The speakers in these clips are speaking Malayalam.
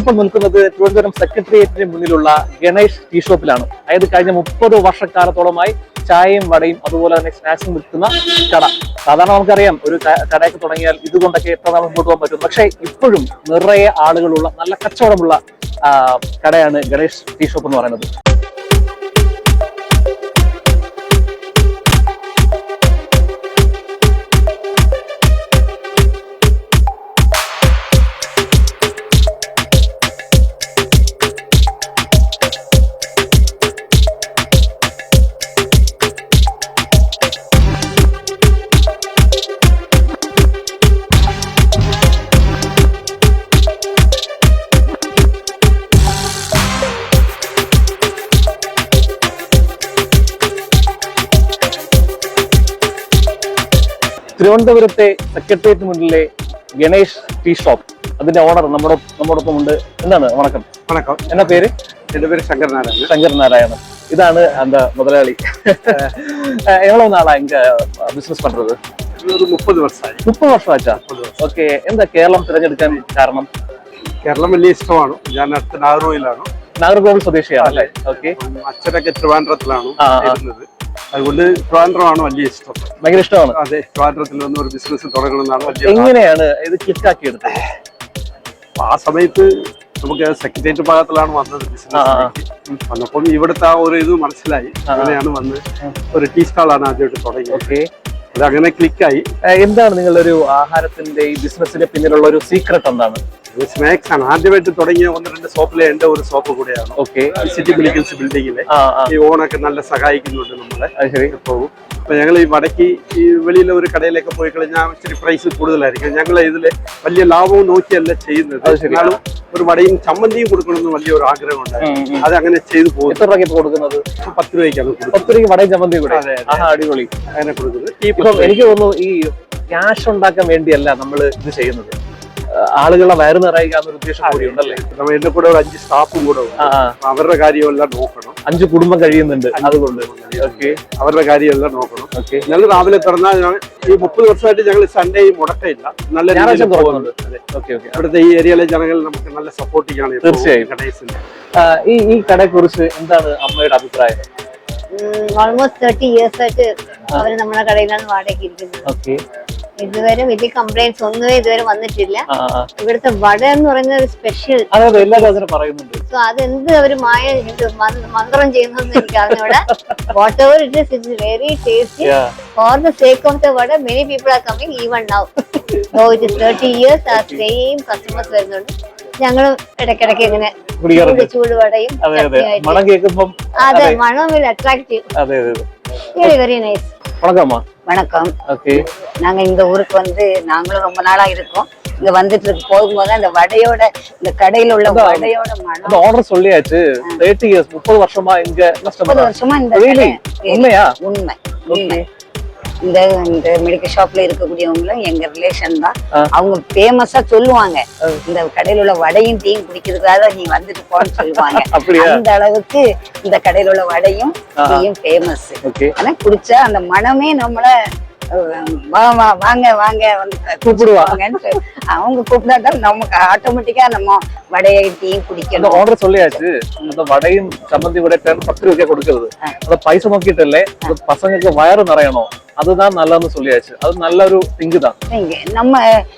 നമ്മളിപ്പോൾ നിൽക്കുന്നത് തിരുവനന്തപുരം സെക്രട്ടേറിയറ്റിന് മുന്നിലുള്ള ഗണേഷ് ടീ ഷോപ്പിലാണ്. അതായത് കഴിഞ്ഞ മുപ്പത് വർഷക്കാലത്തോളമായി ചായയും വടയും അതുപോലെ തന്നെ സ്നാക്സും വിൽക്കുന്ന കട. സാധാരണ നമുക്കറിയാം ഒരു കടയൊക്കെ തുടങ്ങിയാൽ ഇതുകൊണ്ടൊക്കെ എത്ര നാൾ മുമ്പോട്ട് പോകാൻ പറ്റും. പക്ഷേ ഇപ്പോഴും നിറയെ ആളുകളുള്ള നല്ല കച്ചവടമുള്ള കടയാണ് ഗണേഷ് ടീ ഷോപ്പ് എന്ന് പറയുന്നത്. തിരുവനന്തപുരത്തെ സെക്രട്ടേറിയറ്റ് മുന്നിലെ ഗണേഷ് ടീ ഷോപ്പ്. അതിന്റെ ഓണർ നമ്മുടെ നമ്മോടൊപ്പം ഉണ്ട്. എന്താണ്? വണക്കം. വണക്കം. എന്നാ പേര്? എന്റെ പേര് ശങ്കർ ശങ്കരനാരായണ ശങ്കർ ഇതാണ് എന്താ മുതലാളി? എവളോ നാളാ ഇങ്ങ ബിസിനസ് പண்றது മുപ്പത് വർഷമായി. മുപ്പത് വർഷമാച്ചാ ഓക്കെ. എന്താ കേരളം തിരഞ്ഞെടുക്കാൻ കാരണം? കേരളം വലിയ ഇഷ്ടമാണ്. ഞാൻ അടുത്ത നാഗർകോയിലാണ് നാഗർകോവിൽ സ്വദേശിയാണ് ഓക്കെ അച്ഛനൊക്കെ ട്രിവാൻഡ്രത്തിലാണ്. അതുകൊണ്ട് ട്രിവാൻഡ്രമാണ് വലിയ ഇഷ്ടം. ഭയങ്കര ഇഷ്ടമാണ്. അതെ ട്രിവാൻഡ്രത്തിൽ വന്ന് ഒരു ബിസിനസ് തുടങ്ങണമെന്നാണ് എങ്ങനെയാണ് ഇത് ക്ലിക്കാക്കി എടുത്തത് ആ സമയത്ത് നമുക്ക് സെക്രട്ടേറിയറ്റ് ഭാഗത്തിലാണ് വന്നത്. ബിസിനസ് വന്നപ്പം ഇവിടുത്തെ ആ ഒരു ഇത് മനസ്സിലായി. അങ്ങനെയാണ് വന്ന് ഒരു ടീ സ്റ്റാളാണ് ആദ്യമായിട്ട് തുടങ്ങിയത്. അങ്ങനെ ക്ലിക്കായി എന്താണ് നിങ്ങളുടെ ഒരു ആഹാരത്തിന്റെ ഈ ബിസിനസിന്റെ പിന്നിലുള്ള ഒരു സീക്രട്ട് എന്താണ്? സ്നാക്സ് ആണ്. ആദ്യമായിട്ട് തുടങ്ങിയ ഒന്ന് രണ്ട് ഷോപ്പിലെ എന്റെ ഒരു ഷോപ്പ് കൂടെയാണ്. ഓക്കെ സിറ്റി ആ ആ. ഈ ഓണൊക്കെ നല്ല സഹായിക്കുന്നുണ്ട് നമ്മളെ. പോകും അപ്പൊ ഞങ്ങൾ ഈ വടക്കി ഈ വെളിയിലെ ഒരു കടയിലൊക്കെ പോയി കഴിഞ്ഞാൽ ഇച്ചിരി പ്രൈസ് കൂടുതലായിരിക്കും. ഞങ്ങൾ ഇതിൽ വലിയ ലാഭവും നോക്കിയല്ല ചെയ്യുന്നത്. ഞങ്ങളും എന്നാലും ഒരു വടയും ചമ്മന്തിയും കൊടുക്കണമെന്ന് വലിയ ഒരു ഉം. അത് അങ്ങനെ ചെയ്തു പോകും എത്ര രൂപയ്ക്ക് കൊടുക്കുന്നത്? പത്ത് രൂപയ്ക്കാണ് പത്ത് രൂപയ്ക്ക് വടയും ചമ്മന്തിയും കൂടെ? അടിപൊളി. അങ്ങനെ കൊടുക്കുന്നത്. ഇപ്പം എനിക്ക് തോന്നുന്നു ഈ ക്യാഷ് ഉണ്ടാക്കാൻ വേണ്ടിയല്ല നമ്മൾ ഇത് ചെയ്യുന്നത്. ആളുകളെ വയറ് നിറയുക എന്നൊരു ഉദ്ദേശം കൂടി ഉണ്ടല്ലേ നമ്മൾ എന്റെ കൂടെ ഒരു അഞ്ച് സ്റ്റാഫും കൂടെ ഉണ്ട്. അവരുടെ കാര്യമെല്ലാം നോക്കണം. അഞ്ച് കുടുംബം കഴിയുന്നുണ്ട്. അതുകൊണ്ട്. ഓക്കെ. അവരുടെ കാര്യമെല്ലാം നോക്കണം. ഓക്കെ. ഞങ്ങൾ രാവിലെ തുറന്നാൽ ഞങ്ങൾ- ഈ മുപ്പത് വർഷമായിട്ട് ഞങ്ങൾ സൺഡേ മുടക്കയില്ല നല്ല ഞായറാഴ്ച രീതിയിൽ തുറക്കുന്നുണ്ട്. അതെ. Okay okay. അവിടുത്തെ ഈ ഏരിയയിലെ ജനങ്ങൾ നമുക്ക് നല്ല സപ്പോർട്ടിംഗ് തീർച്ചയായും. കടേഴ്സിന് ഈ ഈ കടയെ കുറിച്ച് എന്താണ് അമ്മയുടെ അഭിപ്രായം? ഓൾമോസ്റ്റ് തേർട്ടി ഇയേഴ്സ് ആയിട്ട് അവർ നമ്മുടെ കടയിലാണ് വാടകയ്ക്ക് ഇരിക്കുന്നത്. ഓക്കെ. ഇതുവരെ വലിയ കംപ്ലൈന്റ്സ് ഒന്നും ഇതുവരെ വന്നിട്ടില്ല. ഇവിടുത്തെ വട എന്ന് പറയുന്ന ഒരു സ്പെഷ്യൽ സോ അതെന്ത് അവർ മായ മന്ത്രം ചെയ്യുന്നതെന്ന് എനിക്ക് അറിഞ്ഞൂടെ whatever it is it's very tasty for the sake of the vada many people are coming even now so it is thirty years ആ സെയിം കസ്റ്റമേഴ്സ് വരുന്നുണ്ട്. ഞങ്ങളും ഇടയ്ക്കിടയ്ക്ക് ഇങ്ങനെ ചൂടുവടയും അതെ മണം അട്രാക്റ്റീവ് വെരി വെരി നൈസ് വണക്കമ്മ. வணக்கம். ஓகே நாங்க இந்த ஊருக்கு வந்து நாங்களும் ரொம்ப நாளா இருக்கோம். இங்க வந்துட்டு இருக்கு போகும்போது அந்த வடையோட இந்த கடையில உள்ள. வடையோட மனம் ஆர்டர் சொல்லியாச்சு. தேர்ட்டி இயர்ஸ் முப்பது வருஷமா இங்க முப்பது வருஷமா இந்த உண்மையா? உண்மை. உண்மை. இந்த இந்த மெடிக்கல் ஷாப்ல இருக்கக்கூடியவங்களும் எங்க ரிலேஷன் தான். அவங்க ஃபேமஸா சொல்லுவாங்க. இந்த கடையில உள்ள வடையும் டீயும் குடிக்கிறதுக்காக நீ வந்துட்டு போன்னு சொல்லுவாங்க. அந்த அளவுக்கு இந்த கடையில உள்ள வடையும். டீயும் ஃபேமஸ் ஆனா குடிச்சா அந்த மனமே நம்மள வாங்க வாங்க வந்து கூப்பிடுவா. வாங்கன்ட்டு அவங்க கூப்பிடாதான் நமக்கு ஆட்டோமேட்டிக்கா நம்ம வடையை டீயும் அந்த குடிக்கணும் ஆர்டர் சொல்லியாச்சு அந்த வடையும் சம்மந்தி கூட டென் பத்து ரூபாய்க்கே கொடுக்குறது அந்த பைசா നോക്കിയിട്ടല്ലേ അത് പസങ്ങൾക്ക് വയറ് നിറയണം அதுதான் நல்லதுன்னு சொல்லியாச்சு அது நல்ல ஒரு திங்கு தான் இங்க நம்ம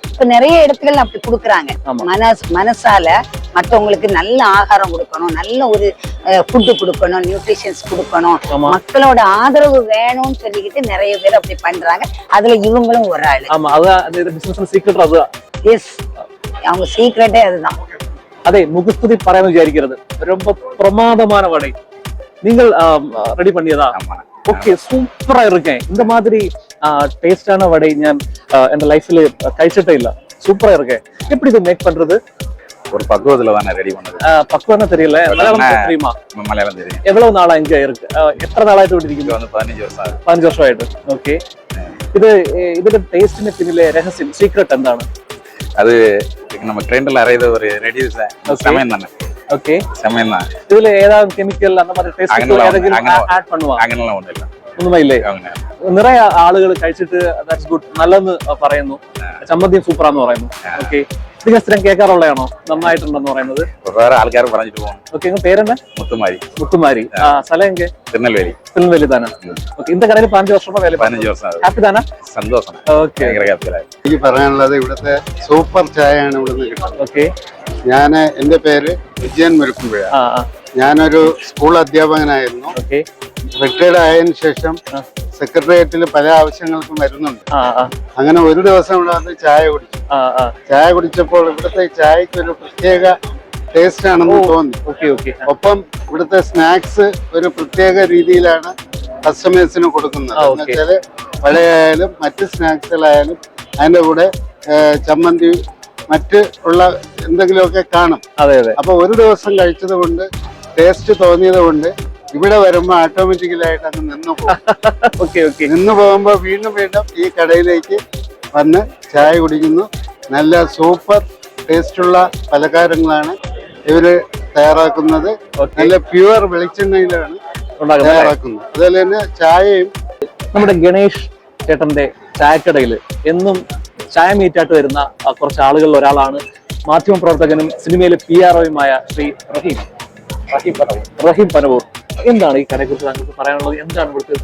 இப்ப நிறைய இடத்துல அப்படி கொடுக்குறாங்க ஆமா. மனசு மனசால மத்தவங்களுக்கு நல்ல ஆகாரம் கொடுக்கணும் நல்ல ஒரு ஃபுட்டு கொடுக்கணும் நியூட்ரிஷன்ஸ் கொடுக்கணும் ஆமா மக்களோட ஆதரவு வேணும்னு சொல்லிக்கிட்டு நிறைய பேர் அப்படி பண்றாங்க அதுல இவங்களும் ஒரு ஆளு ஆமா அதான் அந்த பிசினஸ் சீக்கிரம் அதுதான் எஸ் அவங்க சீக்ரெட்டே அதுதான் അതെ മുഖസ്തുതി പറയാന്ന് വിചാരിക്കരുത് ரொம்ப பிரமாதமான வடை நீங்கள் ரெடி பண்ணியதா ஓகே சூப்பரா இருக்கேன் இந்த மாதிரி டேஸ்டான வடை ഞാൻ என் லைஃப்ல കഴിച്ചിട്ടേ இல்ல சூப்பரா இருக்கேன் எப்படி இது மேக் பண்றது ஒரு பக்குவத்துல தானே ரெடி பண்ணது பக்குவம் தெரியல மலையாளம் தெரியுமா மலையாளம் தெரியும் எவ்வளவு நாளா இங்க இருக்கு எத்தனை நாளாயிட்டு വിട്ടിരിക്കുന്നു வந்து பதினஞ்சு வருஷம் பதினஞ்சு வருஷம் ஆயிட்டு ஓகே இது ഇതിന്റെ டேஸ்டின் பின்னிலே ரகசியம் சீக்ரெட் എന്താണ് அது நம்ம ட்ரெண்ட்ல அரைத ஒரு ரெடி சமயம் தானே ஓகே சமயம் தான் இதுல ஏதாவது கெமிக்கல் அந்த மாதிரி டேஸ்ட் ஆட் பண்ணுவாங்க അങ്ങനെയുള്ള ഒന്നുമില്ല ഒന്നുമില്ലേ നിറയെ ആളുകൾ കഴിച്ചിട്ട് ദാറ്റ്സ് ഗുഡ് നല്ലെന്ന് പറയുന്നു ചമ്മന്തി സൂപ്പറാന്ന് പറയുന്നു ഓക്കെ ഇത് സ്ഥിരം കേൾക്കാറുള്ളതാണോ? നന്നായിട്ടുണ്ടെന്ന് പറയുന്നത്. വേറെ ആൾക്കാർ പറഞ്ഞിട്ട് പോകും ഓക്കെ നിങ്ങൾ പേരെന്താ? മുത്തുമാരി. മുത്തുമാരി. ആ സ്ഥലം എങ്കിൽ തിരുനെൽവേലി. തിരുനെല്ലി താന ഓക്കെ ഇന്ന കടയിൽ പതിനഞ്ച് വർഷം വേല പതിനഞ്ച് വർഷം. ആയി. ഹാപ്പി താന സന്തോഷം ഓക്കെ എനിക്ക് പറയാനുള്ളത് ഇവിടുത്തെ സൂപ്പർ ചായയാണ് ഇവിടുന്ന് കിട്ടുന്നത്. ഓക്കെ ഞാൻ എന്റെ പേര് വിജയൻ മുരുക്കുമ്പുഴ. ഞാനൊരു സ്കൂൾ അധ്യാപകനായിരുന്നു. ഓക്കെ റിട്ടയർഡ് ആയതിനു ശേഷം സെക്രട്ടേറിയറ്റിൽ പല ആവശ്യങ്ങൾക്കും വരുന്നുണ്ട്. അങ്ങനെ ഒരു ദിവസം ഇവിടെ വന്ന് ചായ കുടിച്ചു. ചായ കുടിച്ചപ്പോൾ ഇവിടുത്തെ ചായക്ക് ഒരു പ്രത്യേക ടേസ്റ്റ് ആണെന്ന് തോന്നി. Okay okay. ഒപ്പം ഇവിടുത്തെ സ്നാക്സ് ഒരു പ്രത്യേക രീതിയിലാണ് കസ്റ്റമേഴ്സിന് കൊടുക്കുന്നത്. എന്നുവെച്ചാൽ എന്ന് okay. വെച്ചാൽ വടയായാലും മറ്റ് സ്നാക്സുകളായാലും അതിന്റെ കൂടെ ചമ്മന്തി മറ്റ് ഉള്ള എന്തെങ്കിലുമൊക്കെ കാണും. അതെ അതെ. അപ്പൊ ഒരു ദിവസം കഴിച്ചത് കൊണ്ട് ടേസ്റ്റ് തോന്നിയത് കൊണ്ട് ഇവിടെ വരുമ്പോ ഓട്ടോമാറ്റിക്കലായിട്ട് അങ്ങ് നിന്നു പോകും. Okay okay. നിന്ന് പോകുമ്പോ വീണ്ടും വീണ്ടും ഈ കടയിലേക്ക് വന്ന് ചായ കുടിക്കുന്നു. നല്ല സൂപ്പർ ടേസ്റ്റുള്ള പലഹാരങ്ങളാണ് ഇവർ തയ്യാറാക്കുന്നത്. നല്ല പ്യുവർ വെളിച്ചെണ്ണയിലാണ് ഉണ്ടാക്കുന്നത് തയ്യാറാക്കുന്നത്. അതുപോലെ തന്നെ ചായയും നമ്മുടെ ഗണേഷ് ചേട്ടന്റെ ചായക്കടയിൽ എന്നും ചായ മീറ്റായിട്ട് വരുന്ന കുറച്ച് ആളുകളിൽ ഒരാളാണ്. മാധ്യമപ്രവർത്തകനും സിനിമയിലെ പി ആർ ഒയുമായ ശ്രീ റഹീം. റഹീം പനവൂർ റഹീം പനവൂർ എന്താണ് ഈ കടയെ കുറിച്ച് താങ്കൾക്ക് പറയാനുള്ളത്? എന്താണ് ഇവിടുത്തെ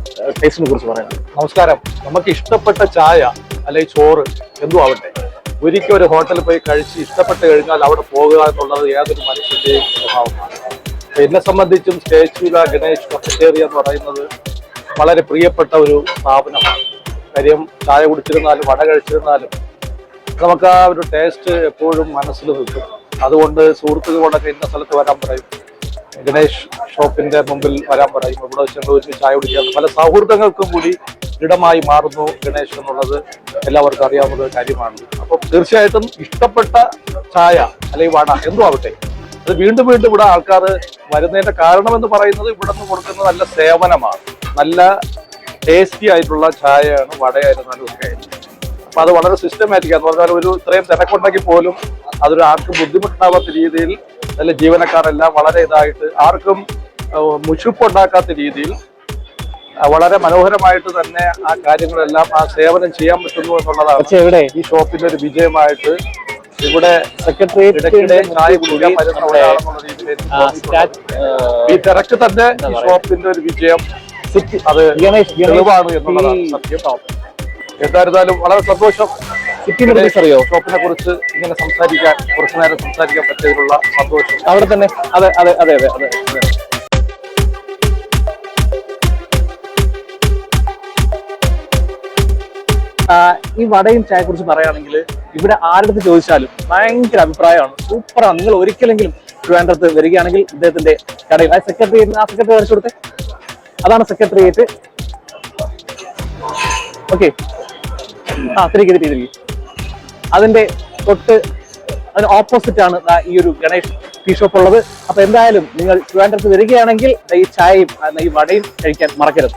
ടേസ്റ്റിനെ കുറിച്ച് പറയാനുള്ളത്? നമസ്കാരം. നമുക്ക് ഇഷ്ടപ്പെട്ട ചായ അല്ലെങ്കിൽ ചോറ് എന്തും ആവട്ടെ. ഒരിക്കൽ ഒരു ഹോട്ടലിൽ പോയി കഴിച്ച് ഇഷ്ടപ്പെട്ട് കഴിഞ്ഞാൽ അവിടെ പോകുക എന്നുള്ളത് ഏതൊരു മനുഷ്യന്റെയും സ്വഭാവമാണ്. എന്നെ സംബന്ധിച്ചും സ്റ്റേച്യൂല ഗണേഷ് കഫറ്റേറിയ എന്ന് പറയുന്നത് വളരെ പ്രിയപ്പെട്ട ഒരു സ്ഥാപനമാണ്. കാര്യം ചായ കുടിച്ചിരുന്നാലും വട കഴിച്ചിരുന്നാലും നമുക്ക് ആ ഒരു ടേസ്റ്റ് എപ്പോഴും മനസ്സിൽ നിൽക്കും. അതുകൊണ്ട് സുഹൃത്തുക്കളോടൊക്കെ ഇന്ന സ്ഥലത്ത് വരാൻ പറയും. ഗണേഷ് ഷോപ്പിന്റെ മുമ്പിൽ വരാൻ പറയും ഇവിടെ വെച്ച് ചായ കുടിക്കാൻ പല സൗഹൃദങ്ങൾക്കും കൂടി ഇടമായി മാറുന്നു ഗണേഷ് എന്നുള്ളത്. എല്ലാവർക്കും അറിയാവുന്ന കാര്യമാണ്. അപ്പോൾ തീർച്ചയായിട്ടും ഇഷ്ടപ്പെട്ട ചായ അല്ലെങ്കിൽ വട എന്തു ആവട്ടെ അത് വീണ്ടും വീണ്ടും ഇവിടെ ആൾക്കാർ വരുന്നതിന്റെ കാരണം എന്ന് പറയുന്നത് ഇവിടെ നിന്ന് കൊടുക്കുന്ന നല്ല സേവനമാണ്. നല്ല ടേസ്റ്റി ആയിട്ടുള്ള ചായയാണ് വടയായിരുന്നാലും ഒക്കെ. അപ്പൊ അത് വളരെ സിസ്റ്റമാറ്റിക് എന്ന് പറഞ്ഞാൽ ഒരു ഇത്രയും തിരക്കുണ്ടെങ്കിൽ പോലും അതൊരു ആർക്കും ബുദ്ധിമുട്ടുണ്ടാവാത്ത രീതിയിൽ അല്ലെ ജീവനക്കാരെല്ലാം വളരെ ഇതായിട്ട് ആർക്കും മുഷിപ്പുണ്ടാക്കാത്ത രീതിയിൽ വളരെ മനോഹരമായിട്ട് തന്നെ ആ കാര്യങ്ങളെല്ലാം ആ സേവനം ചെയ്യാൻ പറ്റുന്നു എന്നുള്ളതാണ്. എവിടെ ഈ ഷോപ്പിന്റെ ഒരു വിജയമായിട്ട് ഇവിടെ സെക്രട്ടറി ചായ കുടിക്കാൻ വരുന്ന ഒരാളെന്നുള്ള രീതിയിൽ ഈ തിരക്ക് തന്നെ ഈ ഷോപ്പിന്റെ ഒരു വിജയം സിറ്റി അത് തെളിവാണ് എന്നുള്ളതാണ് സത്യം. എന്തായിരുന്നാലും വളരെ സന്തോഷം. അറിയോ ഷോപ്പിനെ കുറിച്ച് ഇങ്ങനെ സംസാരിക്കാൻ കുറച്ചു നേരം സംസാരിക്കാൻ പറ്റിയതിലുള്ള സന്തോഷം. അവിടെ തന്നെ? അതെ അതെ അതെ അതെ അതെ. ഈ വടയും ചായയെ കുറിച്ച് പറയുകയാണെങ്കിൽ ഇവിടെ ആരുടെ ചോദിച്ചാലും ഭയങ്കര അഭിപ്രായമാണ്. സൂപ്പറാണ് നിങ്ങൾ ഒരിക്കലെങ്കിലും ട്രിവാൻഡ്രത്ത് വരികയാണെങ്കിൽ ഇദ്ദേഹത്തിന്റെ കടയിൽ. ആ സെക്രട്ടറിയേറ്റ് ആ സെക്രട്ടറി കാണിച്ചു കൊടുത്തേ. അതാണ് സെക്രട്ടറിയേറ്റ് ഓക്കെ ആ തിരികെ അതിന്റെ തൊട്ട് അതിന് ഓപ്പോസിറ്റ് ആണ് ഈ ഒരു ഗണേഷ് ടീ ഷോപ്പ് ഉള്ളത്. അപ്പൊ എന്തായാലും നിങ്ങൾ ട്രിവാൻഡ്രത്ത് വരികയാണെങ്കിൽ ഈ ചായയും ഈ വടയും കഴിക്കാൻ മറക്കരുത്.